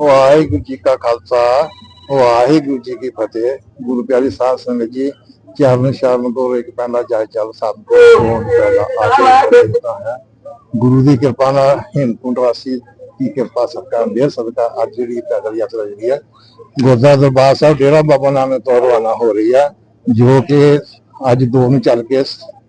ਵਾਹਿਗੁਰੂ ਜੀ ਕਾ ਖਾਲਸਾ, ਵਾਹਿਗੁਰੂ ਜੀ ਕੀ ਫਤਿਹ। ਗੁਰੂ ਪਿਆਰੀ ਸਾਧ ਸੰਗਤ ਜੀ, ਚਰਨ ਸ਼ਰਨ ਤੋਂ ਇੱਕ ਪਹਿਲਾ ਜਾਇ ਚੱਲ ਸਤਿਗੁਰੂ ਤੋਂ ਪਹਿਲਾ ਆਗੇ ਦਿੱਤਾ ਹੈ ਗੁਰੂ ਦੀ ਕਿਰਪਾ ਨਾਲ ਹਿੰਦਕੁੰਟ ਵਾਸੀ ਦੀ ਕਿਰਪਾ ਸਰਕਾਰ ਦੇ ਸਦਕਾ ਅੱਜ ਜਿਹੜੀ ਪੈਦਲ ਯਾਤਰਾ ਜਿਹੜੀ ਹੈ, ਗੁਰਦੁਆਰਾ ਦਰਬਾਰ ਸਾਹਿਬ ਡੇਰਾ ਬਾਬਾ ਨਾਨਕ ਤੋਂ ਰਵਾਨਾ ਹੋ ਰਹੀ ਹੈ, ਜੋ ਕਿ ਅੱਜ ਦੋ ਨੂੰ ਚੱਲ ਕੇ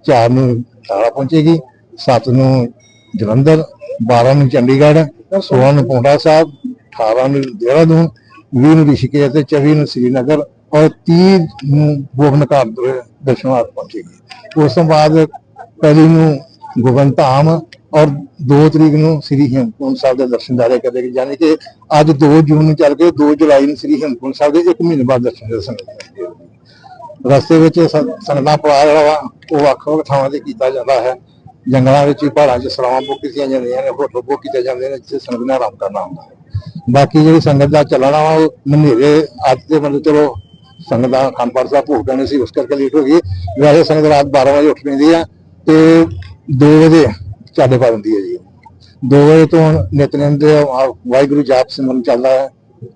4 ਨੂੰ ਟਾਲਾ ਪਹੁੰਚੇਗੀ 7 ਨੂੰ ਜਲੰਧਰ 12 ਨੂੰ ਚੰਡੀਗੜ੍ਹ 16 ਨੂੰ ਪੌਂਟਾ ਸਾਹਿਬ 18 ਨੂੰ ਦੇਹਰਾਦੂਨ 20 ਨੂੰ ਰਿਸ਼ੀਕੇਸ਼ ਤੇ 24 ਨੂੰ ਸ੍ਰੀਨਗਰ ਔਰ 30 ਨੂੰ ਗੋਬਿੰਦ ਘਾਟ ਦੇ ਦਰਸ਼ਨਾਰਥ ਪਹੁੰਚੇਗੀ ਉਸ ਤੋਂ ਬਾਅਦ ਪਹਿਲੀ ਨੂੰ ਗੋਬਿੰਦ ਧਾਮ ਔਰ 2 ਤਰੀਕ ਨੂੰ ਸ੍ਰੀ ਹੇਮਕੁੰਟ ਸਾਹਿਬ ਦੇ ਦਰਸ਼ਨ ਦਾਰੇ ਕਰੇਗੀ ਯਾਨੀ ਕਿ ਅੱਜ 2 ਜੂਨ ਨੂੰ ਚੱਲ ਕੇ 2 ਜੁਲਾਈ ਨੂੰ ਸ੍ਰੀ ਹੇਮਕੁੰਟ ਸਾਹਿਬ ਦੇ 1 ਮਹੀਨੇ ਬਾਅਦ ਦਰਸ਼ਨ ਦੇ ਸੰਗਤ ਰਸਤੇ ਵਿੱਚ ਸ- ਸੰਗਤਾਂ ਪੜਾ ਜਿਹੜਾ ਵਾ ਉਹ ਵੱਖ ਵੱਖ ਥਾਵਾਂ ਤੇ ਕੀਤਾ ਜਾਂਦਾ ਹੈ। ਜੰਗਲਾਂ ਵਿੱਚ ਪਹਾੜਾਂ 'ਚ ਸਰਾਵਾਂ ਬੁੱਕ ਕੀਤੀਆਂ ਜਾਂਦੀਆਂ ਨੇ, ਹੋਟਲ ਬੁੱਕ ਕੀਤੇ ਜਾਂਦੇ ਨੇ, ਜਿੱਥੇ ਸੰਗਤ ਨੇ ਆਰਾਮ ਕਰਨਾ ਹੁੰਦਾ ਹੈ। ਬਾਕੀ ਜਿਹੜੀ ਸੰਗਤ ਦਾ ਚੱਲਣਾ ਵਾ ਉਹ ਮਨੇਰੇ ਅੱਜ ਦੇ ਮਤਲਬ ਚਲੋ ਸੰਗਤ ਦਾ ਖਾਨਪਾਨ ਸਾਹਿਬ ਭੋਗ ਪੈਣੇ ਸੀ, ਉਸ ਕਰਕੇ ਲੇਟ ਹੋ ਗਈ। ਵੈਸੇ ਸੰਗਤ ਰਾਤ 12 ਵਜੇ ਉੱਠ ਪੈਂਦੀ ਆ ਤੇ 2 ਵਜੇ ਚਾਲੇ ਪਾ ਦਿੰਦੀ ਹੈ ਜੀ। 2 ਵਜੇ ਤੋਂ ਨਿਤਨੇਮ ਦੇ ਵਾਹਿਗੁਰੂ ਜਾਪ ਸਿਮਰਨ ਚੱਲਦਾ ਹੈ,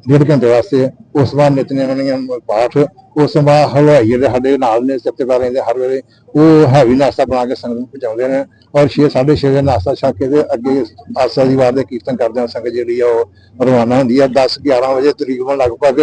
ਡੇਢ ਘੰਟੇ ਵਾਸਤੇ। ਉਸ ਤੋਂ ਬਾਅਦ ਨਿਤਨੇਮ ਦੀਆਂ ਪਾਠ ਉਸ ਤੋਂ ਬਾਅਦ ਹਲਵਾਈ ਜਿਹੜੇ ਸਾਡੇ ਨਾਲ ਨੇ ਸੱਤੇਦਾਰ ਰਹਿੰਦੇ ਹਰ ਵੇਲੇ, ਉਹ ਹੈਵੀ ਨਾਸ਼ਤਾ ਬਣਾ ਕੇ ਸੰਗਤ ਨੂੰ ਪਹੁੰਚਾਉਂਦੇ ਨੇ ਔਰ 6 6:30 ਦੇ ਨਾਸ਼ਤਾ ਛਕ ਕੇ ਤੇ ਅੱਗੇ ਆਸਾ ਦੀ ਵਾਰ ਦੇ ਕੀਰਤਨ ਕਰਦੇ ਆ, ਸੰਗਤ ਜਿਹੜੀ ਆ ਉਹ ਰਵਾਨਾ ਹੁੰਦੀ ਆ। 10 11 ਵਜੇ ਤਕਰੀਬਨ ਲਗਭਗ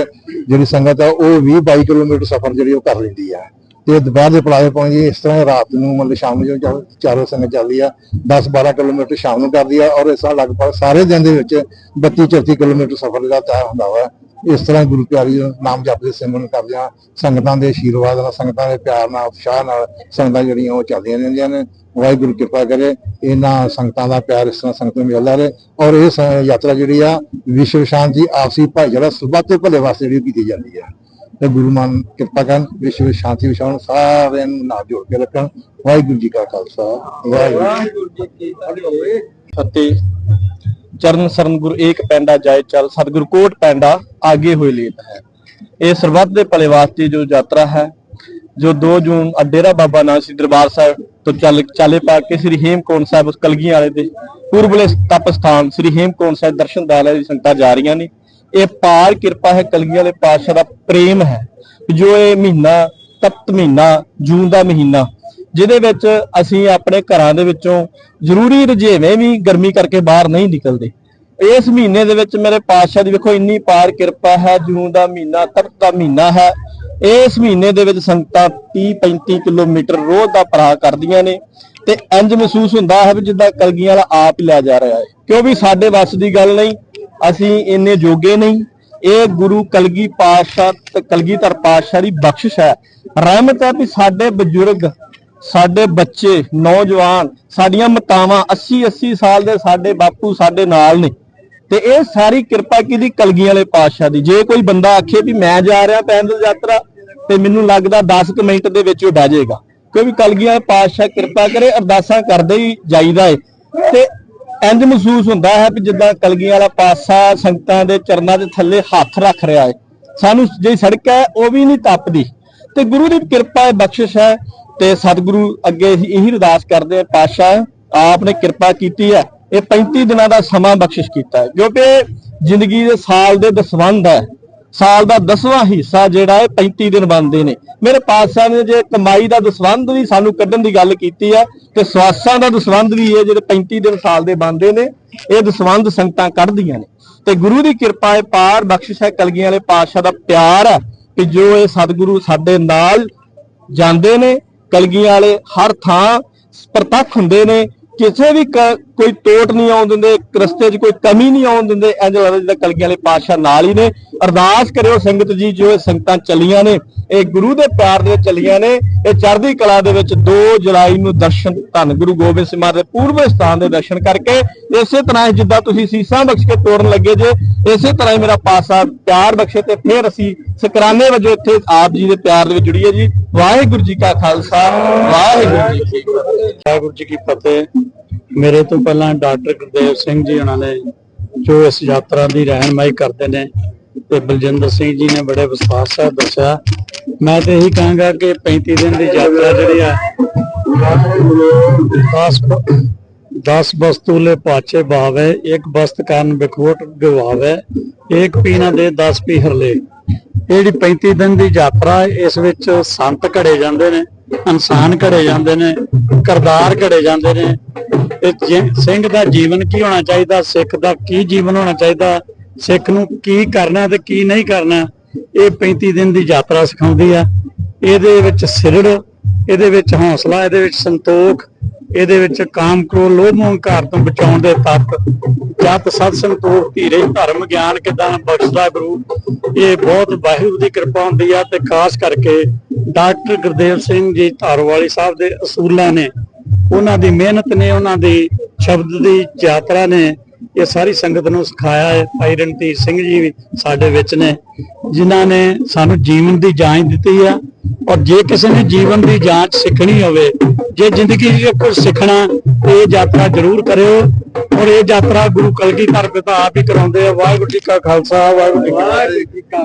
ਜਿਹੜੀ ਸੰਗਤ ਆ, ਉਹ 20 22 ਕਿਲੋਮੀਟਰ ਸਫ਼ਰ ਜਿਹੜੀ ਉਹ ਕਰ ਲੈਂਦੀ ਆ। ਤੇ ਦੁਪਹਿਰ ਦੇ ਪੜਾਵੇ ਪਹੁੰਚਦੀ ਇਸ ਤਰ੍ਹਾਂ ਰਾਤ ਨੂੰ ਮਤਲਬ ਸ਼ਾਮ ਨੂੰ ਜਦੋਂ ਚੱਲ- ਚਾਰੋਂ ਸੰਗਤ ਚੱਲਦੀ ਆ 10 12 ਕਿਲੋਮੀਟਰ ਸ਼ਾਮ ਨੂੰ ਕਰਦੀ ਆ ਔਰ ਇਸ ਤਰ੍ਹਾਂ ਲਗਭਗ ਸਾਰੇ ਦਿਨ ਦੇ ਵਿੱਚ 32 34 ਕਿਲੋਮੀਟਰ ਸਫ਼ਰ ਦਾ ਤੈਅ ਹੁੰਦਾ ਵਾ। ਇਸ ਤਰ੍ਹਾਂ ਗੁਰੂ ਪਿਆਰੀ ਨਾਮ ਜਪਦੇ ਸਿਮਰਨ ਕਰਦਿਆਂ ਸੰਗਤਾਂ ਦੇ ਆਸ਼ੀਰਵਾਦ ਨਾਲ, ਸੰਗਤਾਂ ਦੇ ਪਿਆਰ ਨਾਲ, ਉਤਸ਼ਾਹ ਨਾਲ ਸੰਗਤਾਂ ਜਿਹੜੀਆਂ ਉਹ ਚੱਲਦੀਆਂ ਰਹਿੰਦੀਆਂ ਨੇ। ਵਾਹਿਗੁਰੂ ਕਿਰਪਾ ਕਰੇ, ਇਹਨਾਂ ਸੰਗਤਾਂ ਦਾ ਪਿਆਰ ਇਸ ਤਰ੍ਹਾਂ ਸੰਗਤ ਮਿਲਦਾ ਰਹੇ ਔਰ ਇਹ ਯਾਤਰਾ ਜਿਹੜੀ ਆ, ਵਿਸ਼ਵ ਸ਼ਾਂਤੀ ਆਪਸੀ ਭਾਈਚਾਰਾ ਸੁਭਾ ਤੇ ਭਲੇ ਵਾਸਤੇ ਜਿਹੜੀ ਕੀਤੀ ਜਾਂਦੀ ਆ। ਤੇ ਗੁਰੂ ਮਾਨ ਕਿਰਪਾ ਕਰਨ, ਵਿਸ਼ਵ ਸ਼ਾਂਤੀ ਵਿਛਾਉਣ, ਸਾਰਿਆਂ ਨੂੰ ਨਾਲ ਜੋੜ ਕੇ ਰੱਖਣ। ਵਾਹਿਗੁਰੂ ਜੀ ਕਾ ਖਾਲਸਾ, ਵਾਹਿਗੁਰੂ ਅਤੇ ਚਰਨ ਸਰਨ ਗੁਰ ਏਕ ਪੈਂਡਾ ਜਾਏ ਚੱਲ, ਸਤਿਗੁਰ ਕੋਟ ਪੈਂਡਾ ਆਗੇ ਹੋਏ ਲੇਤ ਹੈ। ਇਹ ਸਰਬੱਤ ਦੇ ਭਲੇ ਵਾਸਤੇ ਜੋ ਯਾਤਰਾ ਹੈ, ਜੋ 2 ਜੂਨ ਡੇਰਾ ਬਾਬਾ ਨਾਨਕ ਸਿੰਘ ਦਰਬਾਰ ਸਾਹਿਬ ਤੋਂ ਚੱਲ, ਚਾਲੇ ਪਾ ਕੇ ਸ੍ਰੀ ਹੇਮਕੁੰਟ ਸਾਹਿਬ ਉਸ ਕਲਗੀਆਂ ਵਾਲੇ ਦੇ ਪੂਰਬਲੇ ਤਪ ਸਥਾਨ ਸ੍ਰੀ ਹੇਮਕੁੰਟ ਸਾਹਿਬ ਦਰਸ਼ਨ ਦਾਲੇ ਦੀ ਸੰਗਤਾਂ ਜਾ ਰਹੀਆਂ ਨੇ। ਇਹ ਪਾਰ ਕਿਰਪਾ ਹੈ ਕਲਗੀਆਂ ਵਾਲੇ ਪਾਤਸ਼ਾਹ ਦਾ ਪ੍ਰੇਮ ਹੈ। ਜੋ ਇਹ ਮਹੀਨਾ, ਤਪਤ ਮਹੀਨਾ, ਜੂਨ ਦਾ ਮਹੀਨਾ ਜਿਹਦੇ ਵਿੱਚ ਅਸੀਂ ਆਪਣੇ ਘਰਾਂ ਦੇ ਵਿੱਚੋਂ ਜ਼ਰੂਰੀ ਰੁਝੇਵੇਂ ਵੀ ਗਰਮੀ ਕਰਕੇ ਬਾਹਰ ਨਹੀਂ ਨਿਕਲਦੇ। ਇਸ ਮਹੀਨੇ ਦੇ ਵਿੱਚ ਮੇਰੇ ਪਾਤਸ਼ਾਹ ਦੀ ਵੇਖੋ ਇੰਨੀ ਪਾਰ ਕਿਰਪਾ ਹੈ, ਜੂਨ ਦਾ ਮਹੀਨਾ ਤਪਤ ਦਾ ਮਹੀਨਾ ਹੈ। ਇਸ ਮਹੀਨੇ ਦੇ ਵਿੱਚ ਸੰਗਤਾਂ 30 35 ਕਿਲੋਮੀਟਰ ਰੋਜ਼ ਦਾ ਪਰਾਹ ਕਰਦੀਆਂ ਨੇ ਤੇ ਇੰਜ ਮਹਿਸੂਸ ਹੁੰਦਾ ਹੈ ਵੀ ਜਿੱਦਾਂ ਕਲਗੀਆਂ ਵਾਲਾ ਆਪ ਹੀ ਲੈ ਜਾ ਰਿਹਾ ਹੈ। ਕਿਉਂਕਿ ਸਾਡੇ ਵੱਸ ਦੀ ਗੱਲ ਨਹੀਂ, ਅਸੀਂ ਇੰਨੇ ਜੋਗੇ ਨਹੀਂ। ਇਹ ਗੁਰੂ ਕਲਗੀ ਪਾਤਸ਼ਾਹ ਤੇ ਕਲਗੀਧਰ ਪਾਤਸ਼ਾਹ ਦੀ ਬਖਸ਼ਿਸ਼ ਹੈ। ਰਹਿਮਤ ਹੈ ਵੀ ਸਾਡੇ ਬਜ਼ੁਰਗ ਸਾਡੇ ਬੱਚੇ, ਨੌਜਵਾਨ, ਸਾਡੀਆਂ ਮਤਾਵਾਂ 80 80 ਸਾਲ ਦੇ ਸਾਡੇ ਬਾਪੂ ਸਾਡੇ ਨਾਲ ਨੇ। ਤੇ ਇਹ ਸਾਰੀ ਕਿਰਪਾ ਕਿਹਦੀ? ਕਲਗੀਆਂ ਵਾਲੇ ਪਾਤਸ਼ਾਹ ਦੀ। ਜੇ ਕੋਈ ਬੰਦਾ ਆਖੇ ਵੀ ਮੈਂ ਜਾ ਰਿਹਾ ਪੈਦਲ ਯਾਤਰਾ, ਤੇ ਮੈਨੂੰ ਲੱਗਦਾ 10 ਕੁ ਮਿੰਟ ਦੇ ਵਿੱਚ ਉਹ ਡਹਿ ਜਾਏਗਾ। ਕਿਉਂਕਿ ਕਲਗੀਆਂ ਵਾਲੇ ਪਾਤਸ਼ਾਹ ਕਿਰਪਾ ਕਰੇ, ਅਰਦਾਸਾਂ ਕਰਦੇ ਹੀ ਜਾਈਦਾ ਏ। ਤੇ ਇੰਜ ਮਹਿਸੂਸ ਹੁੰਦਾ ਹੈ ਵੀ ਜਿੱਦਾਂ ਕਲਗੀਆਂ ਵਾਲਾ ਪਾਤਸ਼ਾਹ ਸੰਗਤਾਂ ਦੇ ਚਰਨਾਂ ਦੇ ਥੱਲੇ ਹੱਥ ਰੱਖ ਰਿਹਾ ਏ। ਸਾਨੂੰ ਜਿਹੜੀ ਸੜਕ ਹੈ, ਉਹ ਵੀ ਨਹੀਂ ਤੱਪਦੀ ਤੇ ਗੁਰੂ ਦੀ ਕਿਰਪਾ ਹੈ ਬਖਸ਼ਿਸ਼ ਹੈ ਤੇ ਸਤਿਗੁਰੂ ਅੱਗੇ ਅਸੀਂ ਇਹੀ ਅਰਦਾਸ ਕਰਦੇ ਆ ਪਾਤਸ਼ਾਹ, ਆਪ ਨੇ ਕਿਰਪਾ ਕੀਤੀ ਹੈ। ਇਹ 35 ਦਿਨਾਂ ਦਾ ਸਮਾਂ ਬਖਸ਼ਿਸ਼ ਕੀਤਾ ਹੈ। ਕਿਉਂਕਿ ਜ਼ਿੰਦਗੀ ਦੇ ਸਾਲ ਦੇ ਦਸਵੰਧ ਹੈ। ਸਾਲ ਦਾ 10ਵਾਂ ਹਿੱਸਾ ਜਿਹੜਾ ਹੈ 35 ਦਿਨ ਬਣਦੇ ਨੇ। ਮੇਰੇ ਪਾਤਸ਼ਾਹ ਨੇ ਜੇ ਕਮਾਈ ਦਾ ਦਸਵੰਧ ਵੀ ਸਾਨੂੰ ਕੱਢਣ ਦੀ ਗੱਲ ਕੀਤੀ ਹੈ, ਤੇ ਸਵਾਸਾਂ ਦਾ ਦਸਵੰਧ ਵੀ ਇਹ ਜਿਹੜੇ 35 ਦਿਨ ਸਾਲ ਦੇ ਬਣਦੇ ਨੇ, ਇਹ ਦਸਵੰਧ ਸੰਗਤਾਂ ਕੱਢਦੀਆਂ ਨੇ। ਤੇ ਗੁਰੂ ਦੀ ਕਿਰਪਾ ਹੈ ਪਾਰ ਬਖਸ਼ਿਸ਼ ਹੈ। ਕਲਗੀਆਂ ਵਾਲੇ ਪਾਤਸ਼ਾਹ ਦਾ ਪਿਆਰ ਹੈ ਕਿ ਜੋ ਇਹ ਸਤਿਗੁਰੂ ਸਾਡੇ ਨਾਲ ਜਾਂਦੇ ਨੇ ਕਲਗੀਆਂ ਵਾਲੇ ਹਰ ਥਾਂ ਪ੍ਰਤੱਖ ਹੁੰਦੇ ਨੇ। ਕਿਸੇ ਵੀ ਕ- ਕੋਈ ਟੋਟ ਨਹੀਂ ਆਉਣ ਦਿੰਦੇ ਰਸਤੇ 'ਚ ਕੋਈ ਕਮੀ ਨਹੀਂ ਆਉਣ ਦਿੰਦੇ। ਇੰਜ ਲੱਗਦਾ ਜਿੱਦਾਂ ਕਲਗੀਆਂ ਵਾਲੇ ਪਾਤਸ਼ਾਹ ਨਾਲ ਹੀ ਨੇ। ਅਰਦਾਸ ਕਰਿਓ ਸੰਗਤ ਜੀ, ਜੋ ਇਹ ਸੰਗਤਾਂ ਚੱਲੀਆਂ ਨੇ, ਇਹ ਗੁਰੂ ਦੇ ਪਿਆਰ ਦੇ ਵਿੱਚ ਚੱਲੀਆਂ ਨੇ, ਇਹ ਚੜ੍ਹਦੀ ਕਲਾ ਦੇ ਵਿੱਚ 2 ਜੁਲਾਈ ਨੂੰ ਦਰਸ਼ਨ, ਧੰਨ ਗੁਰੂ ਗੋਬਿੰਦ ਸਿੰਘ ਮਹਾਰਾਜ ਦੇ ਪੂਰਬੇ ਸਥਾਨ ਦੇ ਦਰਸ਼ਨ ਕਰਕੇ, ਇਸੇ ਤਰ੍ਹਾਂ ਹੀ ਜਿੱਦਾਂ ਤੁਸੀਂ ਸੀਸਾਂ ਬਖਸ਼ ਕੇ ਤੋੜਨ ਲੱਗੇ ਜੇ, ਇਸੇ ਤਰ੍ਹਾਂ ਹੀ ਮੇਰਾ ਪਾਸਾ ਪਿਆਰ ਬਖਸ਼ੇ ਤੇ ਫਿਰ ਅਸੀਂ ਸ਼ਕਰਾਨੇ ਵਜੋਂ ਇੱਥੇ ਆਪ ਜੀ ਦੇ ਪਿਆਰ ਦੇ ਵਿੱਚ ਜੁੜੀਏ ਜੀ। ਵਾਹਿਗੁਰੂ ਜੀ ਕਾ ਖਾਲਸਾ, ਵਾਹਿਗੁਰੂ ਜੀ ਕੀ ਫਤਿਹ। ਵਾਹਿਗੁਰੂ ਜੀ ਕੀ ਫਤਿਹ। ਮੇਰੇ ਤੋਂ ਪਹਿਲਾਂ ਡਾਕਟਰ ਗੁਰਦੇਵ ਸਿੰਘ ਜੀ ਉਹਨਾਂ ਨੇ ਜੋ ਇਸ ਯਾਤਰਾ ਦੀ ਰਹਿਨਮਾਈ ਕਰਦੇ ਨੇ ਤੇ ਬਲਜਿੰਦਰ ਸਿੰਘ ਜੀ ਨੇ ਬੜੇ ਵਿਸਥਾਰ ਸਾਹਿਬ ਦੱਸਿਆ। ਮੈਂ ਤੇ ਇਹੀ ਕਹਾਂਗਾ ਕਿ 35 ਦਿਨ ਦੀ ਯਾਤਰਾ ਜਿਹੜੀ ਆ ਗੁਰਦਾਸਪੁਰ ਦਸ ਵਸਤੂ ਲੈ ਭਾਵੇ ਇੱਕ ਬਸਤ ਕਾਰਨ ਬਿਖੋਟ ਗਵਾਵੇ, ਇੱਕ ਪੀਣਾ ਦੇ 10 ਪੀ ਹਰਲੇ ਇਹ ਜਿਹੜੀ 35 ਦਿਨ ਦੀ ਯਾਤਰਾ ਇਸ ਵਿੱਚ ਸੰਤ ਘੜੇ ਜਾਂਦੇ ਨੇ, ਇਨਸਾਨ ਘੜੇ ਜਾਂਦੇ ਨੇ ਕਰਤਾਰ ਘੜੇ ਜਾਂਦੇ ਨੇ। ਤੇ ਸਿੰਘ ਦਾ ਜੀਵਨ ਕੀ ਹੋਣਾ ਚਾਹੀਦਾ, ਸਿੱਖ ਦਾ ਕੀ ਜੀਵਨ ਹੋਣਾ ਚਾਹੀਦਾ ਸਿੱਖ ਨੂੰ ਕੀ ਕਰਨਾ ਤੇ ਕੀ ਨਹੀਂ ਕਰਨਾ, ਇਹ 35 ਦਿਨ ਦੀ ਯਾਤਰਾ ਸਿਖਾਉਂਦੀ ਆ। ਇਹਦੇ ਵਿੱਚ ਸਿਰੜ, ਇਹਦੇ ਵਿੱਚ ਹੌਸਲਾ, ਇਹਦੇ ਵਿੱਚ ਸੰਤੋਖ, ਇਹਦੇ ਵਿੱਚ ਕਾਮ ਕ੍ਰੋਧ, ਲੋਭ ਮੋਹ ਹੰਕਾਰ ਤੋਂ ਬਚਾਉਣ ਦੇ ਤੱਤ। ਜਤ ਸਤ ਸੰਤੋਖ, ਧੀਰੇ, ਧਰਮ, ਗਿਆਨ ਕਿਦਾਂ ਬਖਸ਼ਦਾ ਗੁਰੂ, ਇਹ ਬਹੁਤ ਵਾਹਿਗੁਰੂ ਦੀ ਕਿਰਪਾ ਹੁੰਦੀ ਆ ਤੇ ਖਾਸ ਕਰਕੇ ਡਾਕਟਰ ਗੁਰਦੇਵ ਸਿੰਘ ਜੀ ਧਾਰਵਾਲੀ ਸਾਹਿਬ ਦੇ ਅਸੂਲਾਂ ਨੇ। ਉਹਨਾਂ ਦੀ ਮਿਹਨਤ ਨੇ, ਉਹਨਾਂ ਦੀ ਸ਼ਬਦ ਦੀ ਯਾਤਰਾ ਨੇ ਇਹ ਸਾਰੀ ਸੰਗਤ ਨੂੰ ਸਿਖਾਇਆ ਹੈ। ਭਾਈ ਰਣਧੀਰ ਸਿੰਘ ਜੀ ਵੀ ਸਾਡੇ ਵਿੱਚ ਨੇ, ਜਿਨ੍ਹਾਂ ਨੇ ਸਾਨੂੰ ਜੀਵਨ ਦੀ ਜਾਂਚ ਦਿੱਤੀ ਆ। ਔਰ ਜੇ ਕਿਸੇ ਨੇ ਜੀਵਨ ਦੀ ਜਾਂਚ ਸਿੱਖਣੀ ਹੋਵੇ, ਜੇ ਜ਼ਿੰਦਗੀ 'ਚ ਕੁਝ ਸਿੱਖਣਾ ਤੇ ਇਹ ਯਾਤਰਾ ਜ਼ਰੂਰ ਕਰਿਓ। ਔਰ ਇਹ ਯਾਤਰਾ ਗੁਰੂ ਕਲਗੀਧਰ ਪਿਤਾ ਆਪ ਹੀ ਕਰਾਉਂਦੇ ਆ। ਵਾਹਿਗੁਰੂ ਜੀ ਕਾ ਖਾਲਸਾ, ਵਾਹਿਗੁਰੂ ਜੀ ਕੀ ਫਤਿਹ।